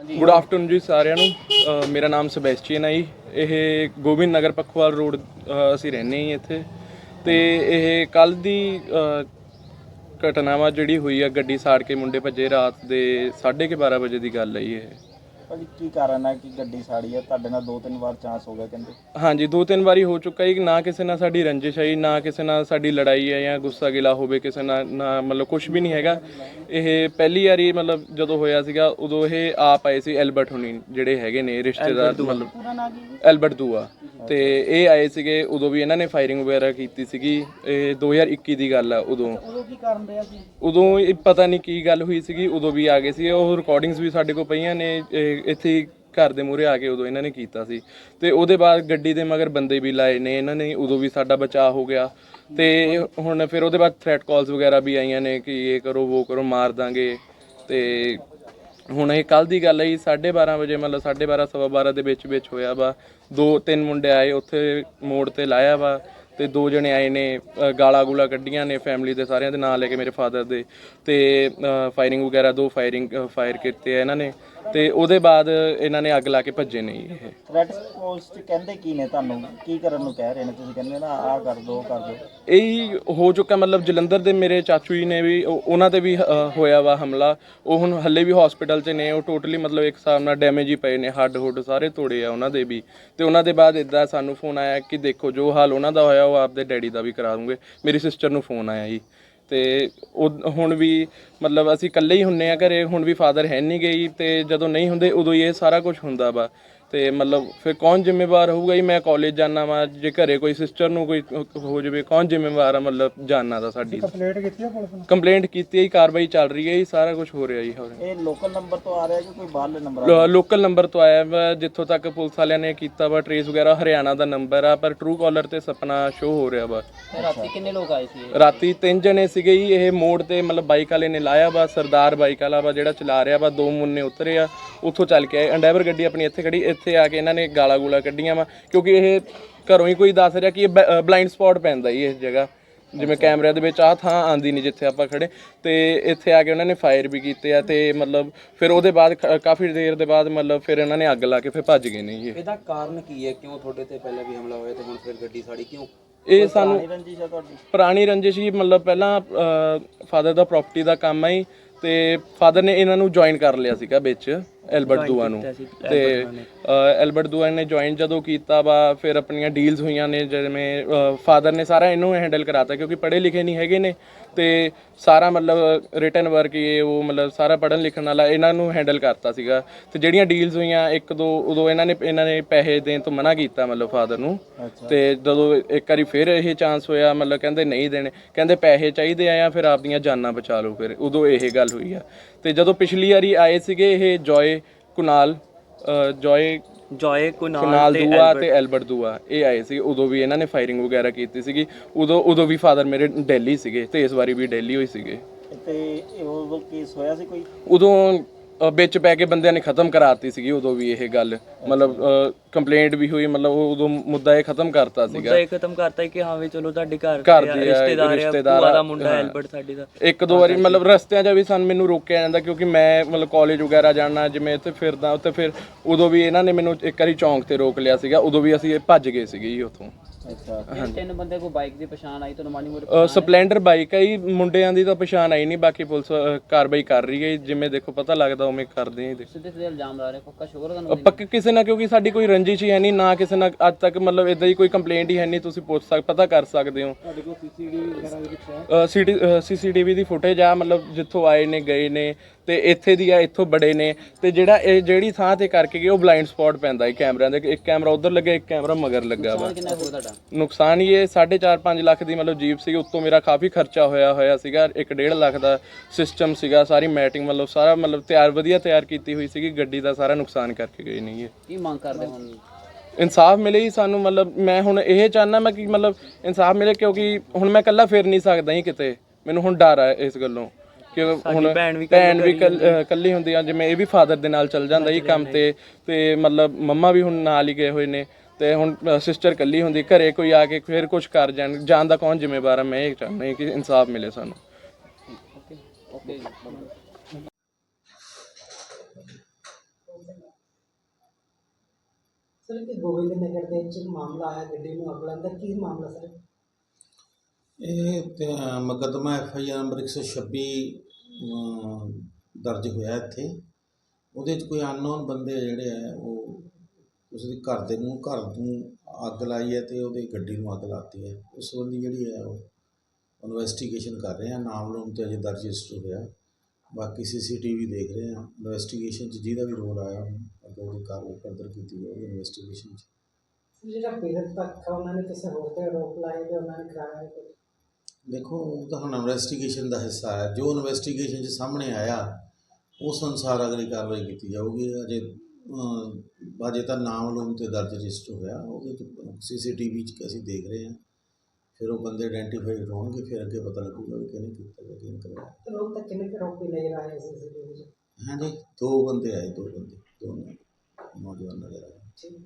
Good afternoon ਜੀ ਸਾਰਿਆਂ ਨੂੰ। ਅਹ ਮੇਰਾ ਨਾਮ ਸੈਬੈਸਟੀਅਨ ਹੈ ਜੀ। ਇਹ ਗੋਬਿੰਦ ਨਗਰ ਪਖਵਾਲ ਰੋਡ ਅਹ ਅਸੀਂ ਰਹਿੰਦੇ ਹਾਂ ਜੀ ਇੱਥੇ। ਤੇ ਇਹ ਕੱਲ ਦੀ ਅਹ, ਘਟਨਾ ਵਾ ਜਿਹੜੀ ਹੋਈ ਆ ਗੱਡੀ ਸਾੜ ਕੇ ਮੁੰਡੇ ਭੱਜੇ ਰਾਤ ਦੇ 12:30 ਵਜੇ ਦੀ ਗੱਲ ਹੈ ਜੀ ਇਹ। ਭਾਜੀ ਕੀ ਕਾਰਨ ਹੈ ਕਿ ਗੱਡੀ ਸਾੜੀ ਹੈ? ਤੁਹਾਡੇ ਨਾਲ ਦੋ ਤਿੰਨ ਵਾਰ ਚਾਂਸ ਹੋ ਗਿਆ ਕਹਿੰਦੇ। ਹਾਂਜੀ ਦੋ ਤਿੰਨ ਵਾਰੀ ਹੋ ਚੁੱਕਾ ਹੈ ਕਿ ਨਾ ਕਿਸੇ ਨਾਲ ਸਾਡੀ ਰੰਜਿਸ਼ ਹੈ ਨਾ ਕਿਸੇ ਨਾਲ ਸਾਡੀ ਲੜਾਈ ਹੈ ਜਾਂ ਗੁੱਸਾ ਗਿਲਾ ਹੋਵੇ ਕਿਸੇ ਨਾਲ ਨਾ ਮਤਲਬ ਕੁਝ ਵੀ ਨਹੀਂ ਹੈਗਾ। ਇਹ ਪਹਿਲੀ ਵਾਰੀ ਮਤਲਬ ਜਦੋਂ ਹੋਇਆ ਸੀਗਾ ਉਦੋਂ ਇਹ ਆਪ ਆਏ ਸੀ ਐਲਬਰਟ ਹੁਣੀ ਜਿਹੜੇ ਹੈਗੇ ਨੇ ਰਿਸ਼ਤੇਦਾਰ ਮਤਲਬ ਐਲਬਰਟ ਦੂਆ। ਤੇ ਇਹ ਆਏ ਸੀਗੇ ਉਦੋਂ ਵੀ ਇਹਨਾਂ ਨੇ ਫਾਇਰਿੰਗ ਵਗੈਰਾ ਕੀਤੀ ਸੀਗੀ। ਇਹ 2021 ਦੀ ਗੱਲ ਆ ਉਦੋਂ। ਉਦੋਂ ਕੀ ਕਾਰਨ ਰਿਹਾ ਸੀ ਉਦੋਂ ਇਹ ਪਤਾ ਨਹੀਂ ਕੀ ਗੱਲ ਹੋਈ ਸੀਗੀ ਉਦੋਂ ਵੀ ਆ ਗਏ ਸੀ। ਉਹ ਰਿਕਾਰਡਿੰਗਸ ਵੀ ਸਾਡੇ ਕੋਲ ਪਈਆਂ ਨੇ ਇਹ ਇੱਥੇ ਹੀ ਘਰ ਦੇ ਮੂਹਰੇ ਆ ਕੇ ਉਦੋਂ ਇਹਨਾਂ ਨੇ ਕੀਤਾ ਸੀ। ਤੇ ਉਹਦੇ ਬਾਅਦ ਗੱਡੀ ਦੇ ਮਗਰ ਬੰਦੇ ਵੀ ਲਾਏ ਨੇ ਇਹਨਾਂ ਨੇ ਉਦੋਂ ਵੀ ਸਾਡਾ ਬਚਾਅ ਹੋ ਗਿਆ। ਤੇ ਹੁਣ ਫਿਰ ਉਹਦੇ ਬਾਅਦ ਥ੍ਰੈਟ ਕਾਲਸ ਵਗੈਰਾ ਵੀ ਆਈਆਂ ਨੇ ਕਿ ਇਹ ਕਰੋ ਉਹ ਕਰੋ ਮਾਰ ਦਾਂਗੇ। ਤੇ ਹੁਣ ਇਹ ਕੱਲ ਦੀ ਗੱਲ ਹੈ ਜੀ 12:30 ਵਜੇ, ਮਤਲਬ 12:30 ਸਵਾ 12 ਦੇ ਵਿੱਚ ਵਿੱਚ ਹੋਇਆ ਵਾ। ਦੋ, ਤਿੰਨ ਮੁੰਡੇ ਆਏ, ਉੱਥੇ ਮੋੜ ਤੇ ਲਾਇਆ ਵਾ। ਤੇ ਦੋ ਜਣੇ ਆਏ ਨੇ ਗਾਲਾਂ ਗੂਲਾ ਕੱਢੀਆਂ ਨੇ ਫੈਮਿਲੀ ਦੇ ਸਾਰਿਆਂ ਦੇ ਨਾਂ ਲੈ ਕੇ ਮੇਰੇ ਫਾਦਰ ਦੇ ਤੇ ਫਾਇਰਿੰਗ ਵਗੈਰਾ ਦੋ ਫਾਇਰਿੰਗ ਫਾਇਰ ਕੀਤੇ ਆ ਇਹਨਾਂ ਨੇ ਤੇ ਉਹਦੇ ਬਾਅਦ ਇਹਨਾਂ ਨੇ ਅੱਗ ਲਾ ਕੇ ਭੱਜੇ ਨੇ ਜੀ ਇਹ। ਥ੍ਰੈਟ ਕਾਲਸ ਚ ਕਹਿੰਦੇ ਕੀ ਨੇ ਤੁਹਾਨੂੰ? ਕੀ ਕਰਨ ਨੂੰ ਕਹਿ ਰਹੇ ਨੇ ਤੁਸੀਂ? ਕਹਿੰਦੇ ਨਾ ਆਹ ਕਰ ਦੋ ਕਰ ਦੋ। ਇਹ ਹੋ ਚੁੱਕਾ ਮਤਲਬ ਜਲੰਧਰ ਦੇ ਮੇਰੇ ਚਾਚੂ ਜੀ ਨੇ ਵੀ ਉਹ- ਉਹਨਾਂ ਤੇ ਵੀ ਅ, ਹੋਇਆ ਵਾ ਹਮਲਾ। ਉਹ ਹੁਣ ਹੱਲੇ ਵੀ ਹਸਪੀਟਲ 'ਚ ਨੇ ਉਹ ਟੋਟਲੀ ਮਤਲਬ ਇੱਕ ਹਿਸਾਬ ਨਾਲ ਡੈਮੇਜ ਹੀ ਪਏ ਨੇ ਹੱਡ ਹੁੱਡ ਸਾਰੇ ਤੋੜੇ ਆ ਉਹਨਾਂ ਦੇ ਵੀ। ਤੇ ਉਹਨਾਂ ਦੇ ਬਾਅਦ ਇਦਾਂ ਸਾਨੂੰ ਫੋਨ ਆਇਆ ਕਿ ਦੇਖੋ ਜੋ ਹਾਲ ਉਹਨਾਂ ਦਾ ਹੋਇਆ ਉਹ ਆਪਦੇ ਡੈਡੀ ਦਾ ਵੀ ਕਰਾ ਦੂੰਗੇ। ਮੇਰੀ ਸਿਸਟਰ ਨੂੰ ਫੋਨ ਆਇਆ ਜੀ। ਤੇ ਉਹ ਹੁਣ ਵੀ ਮਤਲਬ ਅਸੀਂ ਇਕੱਲੇ ਹੀ ਹੁੰਨੇ ਆ ਘਰੇ, ਹੁਣ ਵੀ ਫਾਦਰ ਹੈ ਨਹੀਂ ਗਈ ਤੇ ਜਦੋਂ ਨਹੀਂ ਹੁੰਦੇ ਉਦੋਂ ਹੀ ਇਹ ਸਾਰਾ ਕੁਝ ਹੁੰਦਾ ਵਾ। ਤੇ ਮਤਲਬ ਫਿਰ ਕੌਣ ਜ਼ਿੰਮੇਵਾਰ ਹੋਊਗਾ ਜੀ? ਮੈਂ ਕਾਲਜ ਜਾਣਾ ਵਾ ਜੇ ਘਰੇ ਕੋਈ ਸਿਸਟਰ ਨੂੰ ਕੋਈ ਹੋ ਜਾਵੇ ਕੌਣ ਜ਼ਿੰਮੇਵਾਰ ਆ ਮਤਲਬ ਜਾਨਣਾ ਦਾ ਸਾਡੀ? ਕੰਪਲੇਂਟ ਕੀਤੀ ਹੈ ਪੁਲਿਸ ਨੇ? ਕੰਪਲੇਂਟ ਕੀਤੀ ਹੈ ਜੀ ਕਾਰਵਾਈ ਚੱਲ ਰਹੀ ਹੈ ਜੀ ਸਾਰਾ ਕੁਝ ਹੋ ਰਿਹਾ ਜੀ ਹੋਰ। ਇਹ ਲੋਕਲ ਨੰਬਰ ਤੋਂ ਆ ਰਿਹਾ ਕਿ ਕੋਈ ਬਾਹਰਲੇ ਨੰਬਰ ਆ ਲੋਕਲ ਨੰਬਰ ਤੋਂ ਆਇਆ ਵਾ ਜਿੱਥੋਂ ਤੱਕ ਪੁਲਿਸ ਵਾਲਿਆਂ ਨੇ ਕੀਤਾ ਵਾ ਟਰੇਸ ਵਗੈਰਾ ਹਰਿਆਣਾ ਦਾ ਨੰਬਰ ਆ ਪਰ ਟਰੂ ਕਾਲਰ ਤੇ ਸਪਨਾ ਸ਼ੋ ਹੋ ਰਿਹਾ ਵਾ। ਰਾਤੀ ਕਿੰਨੇ ਲੋਕ ਆਏ ਸੀ ਰਾਤੀ ਤਿੰਨ ਜਣੇ ਸੀਗੇ ਜੀ ਇਹ ਮੋੜ ਤੇ ਮਤਲਬ ਬਾਈਕ ਵਾਲੇ ਨੇ ਲਾਇਆ ਵਾ ਸਰਦਾਰ ਬਾਈਕ ਵਾਲਾ ਵਾ ਜਿਹੜਾ ਚਲਾ ਰਿਹਾ ਵਾ ਦੋ ਮੁੰਨੇ ਉਤਰੇ ਆ ਉੱਥੋਂ ਚੱਲ ਕੇ ਆਏ ਅੰਡੈਵਰ ਗੱਡੀ ਆਪਣੀ ਇੱਥੇ ਖੜੀ ਇੱਥੇ ਆ ਕੇ ਇਹਨਾਂ ਨੇ ਗਾਲਾ ਗੂਲਾ ਕੱਢੀਆਂ ਵਾ ਕਿਉਂਕਿ ਇਹ ਘਰੋਂ ਹੀ ਕੋਈ ਦੱਸ ਰਿਹਾ ਕਿ ਇਹ ਬਲਾਈਂਡ ਸਪੌਟ ਪੈਂਦਾ ਜੀ ਇਸ ਜਗ੍ਹਾ। ਜਿਵੇਂ ਕੈਮਰਿਆਂ ਦੇ ਵਿੱਚ ਆਹ ਥਾਂ ਆਂਦੀ ਨਹੀਂ ਜਿੱਥੇ ਆਪਾਂ ਖੜੇ। ਤੇ ਇੱਥੇ ਆ ਕੇ ਉਹਨਾਂ ਨੇ ਫਾਇਰ ਵੀ ਕੀਤੇ ਆ ਤੇ ਮਤਲਬ ਫਿਰ ਉਹਦੇ ਬਾਅਦ ਕਾਫੀ ਦੇਰ ਦੇ ਬਾਅਦ ਮਤਲਬ ਫਿਰ ਇਹਨਾਂ ਨੇ ਅੱਗ ਲਾ ਕੇ ਫਿਰ ਭੱਜ ਗਏ ਨੇ ਜੀ ਇਹ। ਇਹਦਾ ਕਾਰਨ ਕੀ ਹੈ? ਕਿਉਂ ਤੁਹਾਡੇ ਤੇ ਪਹਿਲਾਂ ਵੀ ਹਮਲਾ ਹੋਇਆ ਤੇ ਹੁਣ ਫਿਰ ਗੱਡੀ ਸਾੜੀ ਕਿਉਂ? ਇਹ ਸਾਨੂੰ ਰੰਜਿਸ਼ ਆ ਤੁਹਾਡੀ? ਪੁਰਾਣੀ ਰੰਜਿਸ਼ ਹੀ ਮਤਲਬ ਪਹਿਲਾਂ ਫਾਦਰ ਦਾ ਪ੍ਰਾਪਰਟੀ ਦਾ ਕੰਮ ਹੈ ਤੇ ਫਾਦਰ ਨੇ ਇਹਨਾਂ ਨੂੰ ਜੁਆਇਨ ਕਰ ਲਿਆ ਸੀਗਾ ਵਿੱਚ। ਐਲਬਰਟ ਦੂਆ ਨੂੰ। ਤੇ ਐਲਬਰਟ ਦੂਆ ਨੇ। ਜੁਆਇਨ ਜਦੋਂ ਕੀਤਾ ਵਾ ਫਿਰ ਆਪਣੀਆਂ ਡੀਲਸ ਹੋਈਆਂ ਨੇ ਜਿਵੇਂ ਫਾਦਰ ਨੇ ਸਾਰਾ ਇਹਨੂੰ ਹੈਂਡਲ ਕਰਾਤਾ ਕਿਉਂਕਿ ਪੜ੍ਹੇ ਲਿਖੇ ਨਹੀਂ ਹੈਗੇ ਨੇ। ਤੇ ਸਾਰਾ ਮਤਲਬ ਰਿਟਨ ਵਰਕ ਇਹ ਉਹ ਮਤਲਬ ਸਾਰਾ ਪੜ੍ਹਨ ਲਿਖਣ ਵਾਲਾ ਇਹਨਾਂ ਨੂੰ ਹੈਂਡਲ ਕਰਤਾ ਸੀਗਾ। ਤੇ ਜਿਹੜੀਆਂ ਡੀਲਸ ਹੋਈਆਂ ਇੱਕ ਦੋ ਉਦੋਂ ਇਹਨਾਂ ਨੇ ਇਹਨਾਂ ਨੇ ਪੈਸੇ ਦੇਣ ਤੋਂ ਮਨਾ ਕੀਤਾ ਮਤਲਬ ਫਾਦਰ ਨੂੰ। ਤੇ ਜਦੋਂ ਇੱਕ ਵਾਰੀ ਫਿਰ ਇਹ ਚਾਂਸ ਹੋਇਆ ਮਤਲਬ ਕਹਿੰਦੇ ਨਹੀਂ ਦੇਣੇ ਕਹਿੰਦੇ ਪੈਸੇ ਚਾਹੀਦੇ ਆ ਜਾਂ ਫਿਰ ਆਪਦੀਆਂ ਜਾਨਾਂ ਬਚਾ ਲਓ ਫਿਰ ਉਦੋਂ ਇਹ ਗੱਲ ਹੋਈ ਆ। ਤੇ ਜਦੋਂ ਪਿਛਲੀ ਵਾਰੀ ਆਏ ਸੀਗੇ ਇਹ Joy Kunal Joy Joy Kunal Dua ਤੇ ਐਲਬਰਟ। ਦੂਆ ਇਹ ਆਏ ਸੀ ਉਦੋਂ ਵੀ ਇਹਨਾਂ ਨੇ ਫਾਇਰਿੰਗ ਵਗੈਰਾ ਕੀਤੀ ਸੀਗੀ ਉਦੋਂ ਉਦੋਂ ਵੀ ਫਾਦਰ ਮੇਰੇ ਦਿੱਲੀ ਸੀਗੇ ਤੇ ਇਸ ਵਾਰੀ ਵੀ ਦਿੱਲੀ ਹੋਈ ਸੀਗੇ। ਤੇ ਉਦੋਂ ਕੇਸ ਹੋਇਆ ਸੀ ਕੋਈ? ਉਦੋਂ ਵਿੱਚ ਪੈ ਕੇ ਬੰਦਿਆਂ ਨੇ ਖਤਮ ਕਰਾਤੀ ਸੀਗੀ ਉਦੋਂ ਵੀ ਇਹ ਗੱਲ। ਮਤਲਬ ਕੰਪਲੇਂਟ ਵੀ ਹੋਈ ਮਤਲਬ ਉਹ ਉਦੋਂ ਮੁੱਦਾ ਇਹ ਖਤਮ ਕਰਤਾ ਸੀਗਾ। ਇਹ ਖਤਮ ਕਰਤਾ ਕਿ ਹਾਂ ਵੀ ਚਲੋ ਤੁਹਾਡੇ ਘਰ ਦੇ ਰਿਸ਼ਤੇਦਾਰ ਆ ਰਿਸ਼ਤੇਦਾਰ ਭੂਆ ਦਾ ਮੁੰਡਾ ਹਾਂ। ਐਲਬਰਟ ਸਾਡੀ ਦਾ। ਇੱਕ ਦੋ ਵਾਰੀ ਮਤਲਬ ਰਸਤਿਆਂ 'ਚ ਵੀ ਸਾਨੂੰ ਮੈਨੂੰ ਰੋਕਿਆ ਜਾਂਦਾ ਕਿਉਂਕਿ ਮੈਂ ਮਤਲਬ ਕਾਲਜ ਵਗੈਰਾ ਜਾਣਾ ਜਿਵੇਂ ਇੱਥੇ ਫਿਰਦਾ ਉੱਥੇ ਫਿਰ ਉਦੋਂ ਵੀ ਇਹਨਾਂ ਨੇ ਮੈਨੂੰ ਇੱਕ ਵਾਰੀ ਚੌਂਕ ਤੇ ਰੋਕ ਲਿਆ ਸੀਗਾ ਉਦੋਂ ਵੀ ਅਸੀਂ ਭੱਜ ਗਏ ਸੀਗੇ ਜੀ ਉੱਥੋਂ। ਅੱਛਾ ਤਿੰਨ ਬੰਦੇ ਕੋ ਬਾਈਕ ਦੀ ਪਛਾਣ ਆਈ ਤੁਹਾਨੂੰ ਮਾੜੀ ਮੋਟੀ ਸਪਲੈਂਡਰ ਬਾਈਕ ਹੈ ਜੀ ਮੁੰਡਿਆਂ ਦੀ ਤਾਂ ਪਛਾਣ ਆਈ ਨਹੀਂ ਬਾਕੀ ਪੁਲਿਸ ਅ, ਕਾਰਵਾਈ ਕਰ ਰਹੀ ਹੈ ਜਿਵੇਂ ਦੇਖੋ ਪਤਾ ਲੱਗਦਾ ਉਵੇਂ ਕਰਦੇ ਆ ਜੀ ਸਿੱਧੇ ਸਿੱਧੇ ਇਲਜ਼ਾਮ ਲਾ ਰਹੇ ਪੱਕਾ ਸ਼ੋਰ ਤੁਹਾਨੂੰ? ਪੱਕੇ ਕਿਸੇ ਨਾਲ ਕਿਉਂਕਿ ਸਾਡੀ ਕੋਈ ਰੰਜਿਸ਼ ਹੀ ਹੈ ਨਹੀਂ ਨਾ ਕਿਸੇ ਨਾਲ ਅੱਜ ਤੱਕ ਮਤਲਬ ਇਦਾਂ ਦੀ ਕੋਈ ਕੰਪਲੇਂਟ ਹੀ ਹੈ ਨਹੀਂ ਤੁਸੀਂ ਪੁੱਛ ਸਕ ਪਤਾ ਕਰ ਸਕਦੇ ਹੋ। ਤੁਹਾਡੇ ਕੋਲ ਸੀਸੀਟੀਵੀ ਵਗੈਰਾ ਦੇ ਵਿੱਚ ਹੈ? ਸੀਸੀਟੀਵੀ ਦੀ ਫੁਟੇਜ ਆ ਮਤਲਬ ਜਿੱਥੋਂ ਆਏ ਨੇ ਗਏ ਨੇ ਤੇ ਇੱਥੇ ਦੀ ਆ ਇੱਥੋਂ ਬੜੇ ਨੇ। ਤੇ ਜਿਹੜਾ ਇਹ ਜਿਹੜੀ ਥਾਂ ਤੇ ਕਰਕੇ ਗਏ ਉਹ ਬਲਾਈਂਡ ਸਪੌਟ ਪੈਂਦਾ ਹੈ ਕੈਮਰਿਆਂ ਦੇ। ਇੱਕ ਕੈਮਰਾ ਉਧਰ ਲੱਗਾ ਇੱਕ ਕੈਮਰਾ ਮਗਰ ਲੱਗਾ ਵਾ। ਨੁਕਸਾਨ ਇਹ 4.5 5 ਲੱਖ ਦੀ ਮਤਲਬ ਜੀਪ ਸੀ ਉੱਤੋਂ ਮੇਰਾ ਕਾਫੀ ਖਰਚਾ ਹੋਇਆ ਹੋਇਆ ਸੀਗਾ। 1.5 ਲੱਖ ਦਾ ਸਿਸਟਮ ਸੀਗਾ ਸਾਰੀ ਮੈਟਿੰਗ ਮਤਲਬ ਸਾਰਾ ਮਤਲਬ ਤਿਆਰ ਵਧੀਆ ਤਿਆਰ ਕੀਤੀ ਹੋਈ ਸੀਗੀ। ਗੱਡੀ ਦਾ ਸਾਰਾ ਨੁਕਸਾਨ ਕਰਕੇ ਗਏ ਨਹੀਂ ਇਹ। ਕੀ ਮੰਗ ਕਰਦੇ ਹੁਣ? ਇਨਸਾਫ ਮਿਲੇ ਹੀ ਸਾਨੂੰ ਮਤਲਬ ਮੈਂ ਹੁਣ ਇਹ ਚਾਹਨਾ ਮੈਂ ਕਿ ਮਤਲਬ ਇਨਸਾਫ ਮਿਲੇ ਕਿਉਂਕਿ ਹੁਣ ਮੈਂ ਇਕੱਲਾ ਫਿਰ ਨਹੀਂ ਸਕਦਾ ਹੀ ਕਿਤੇ। ਮੈਨੂੰ ਹੁਣ ਡਰ ਆ ਇਸ ਗੱਲੋਂ। ਕਿ ਹੁਣ ਭੈਣ ਵੀ ਕੱਲੀ ਹੁੰਦੀ ਆ ਜਿਵੇਂ ਇਹ ਵੀ ਫਾਦਰ ਦੇ ਨਾਲ ਚੱਲ ਜਾਂਦਾ ਜੀ ਕੰਮ ਤੇ ਤੇ ਮਤਲਬ ਮੰਮਾ ਵੀ ਹੁਣ ਨਾਲ ਹੀ ਗਏ ਹੋਏ ਨੇ ਤੇ ਹੁਣ ਸਿਸਟਰ ਕੱਲੀ ਹੁੰਦੀ ਘਰੇ ਕੋਈ ਆ ਕੇ ਫਿਰ ਕੁਝ ਕਰ ਜਾਣ ਜਾਣ ਦਾ ਕੌਣ ਜ਼ਿੰਮੇਵਾਰ ਆ? ਮੈਂ ਇਹ ਚਾਹੁੰਦਾ ਕਿ ਇਨਸਾਫ ਮਿਲੇ ਸਾਨੂੰ। ਸਰ ਇਹ ਗੋਬਿੰਦ ਨਗਰ ਦੇ ਵਿੱਚ ਇੱਕ ਮਾਮਲਾ ਆਇਆ ਗੱਡੀ ਨੂੰ ਅੱਗ ਲੱਗਾ ਕੀ ਮਾਮਲਾ ਸਰ? ਇਹ ਤੇ ਮੁਕੱਦਮਾ ਐਫ ਆਈ ਆਰ ਨੰਬਰ 126 ਅਮ, ਦਰਜ ਹੋਇਆ ਇੱਥੇ। ਉਹਦੇ 'ਚ ਕੋਈ ਅਨਨੋਨ ਬੰਦੇ ਜਿਹੜੇ ਆ ਉਹ ਉਸ ਦੇ ਘਰ ਦੇ ਨੂੰ ਘਰ ਨੂੰ ਅੱਗ ਲਾਈ ਹੈ ਤੇ ਉਹਦੀ ਗੱਡੀ ਨੂੰ ਅੱਗ ਲਾਤੀ ਹੈ। ਉਸ ਸੰਬੰਧੀ ਜਿਹੜੀ ਹੈ ਉਹ ਇਨਵੈਸਟੀਗੇਸ਼ਨ ਕਰ ਰਹੇ ਆ। ਨਾਮ ਲੋਨ ਤੇ ਅਜੇ ਦਰਜ ਰਜਿਸਟਰ ਹੋਇਆ। ਬਾਕੀ ਸੀਸੀਟੀਵੀ ਦੇਖ ਰਹੇ ਆ। ਇਨਵੈਸਟੀਗੇਸ਼ਨ 'ਚ ਜਿਹਦਾ ਵੀ ਰੋਲ ਆਇਆ ਅੱਗੇ ਉਹਦੀ ਕਾਰਵਾਈ ਫਰਦਰ ਕੀਤੀ ਜਾਊਗੀ ਇਨਵੈਸਟੀਗੇਸ਼ਨ 'ਚ। ਜਿਹੜਾ ਪੀੜਤ ਤੱਕ ਉਹਨਾਂ ਨੇ ਕਿਸੇ ਹੋਰ ਤੇ ਆਰੋਪ ਲਾਏ ਕਿ ਉਹਨਾਂ ਨੇ ਕਰਾਇਆ ਦੇਖੋ ਉਹ ਤਾਂ ਹੁਣ ਇਨਵੈਸਟੀਗੇਸ਼ਨ ਦਾ ਹਿੱਸਾ ਹੈ। ਜੋ ਇਨਵੈਸਟੀਗੇਸ਼ਨ 'ਚ ਸਾਹਮਣੇ ਆਇਆ ਉਸ ਅਨੁਸਾਰ ਅਗਲੀ ਕਾਰਵਾਈ ਕੀਤੀ ਜਾਊਗੀ। ਅਜੇ ਅਜੇ ਤਾਂ ਨਾਮ ਲੋਨ ਤੇ ਦਰਜ ਰਜਿਸਟਰ ਹੋਇਆ। ਉਹਦੇ ਸੀਸੀਟੀਵੀ 'ਚ ਅਸੀਂ ਦੇਖ ਰਹੇ ਹਾਂ। ਫਿਰ ਉਹ ਬੰਦੇ ਆਇਡੈਂਟੀਫਾਈਡ ਹੋਣਗੇ ਫਿਰ ਅੱਗੇ ਪਤਾ ਲੱਗੂਗਾ ਵੀ ਕਿਹਨੇ ਕੀਤਾ ਜਾਂ ਕਿਹਨੇ ਕਰਵਾਇਆ ਤੇ ਲੋਕ ਤਾਂ ਕਿੰਨੇ ਕੁ ਨਜ਼ਰ ਆਏ ਹਾਂਜੀ ਦੋ ਬੰਦੇ ਆਏ ਦੋ ਬੰਦੇ ਦੋ ਨੌਜਵਾਨ ਨਜ਼ਰ ਆਏ। ਠੀਕ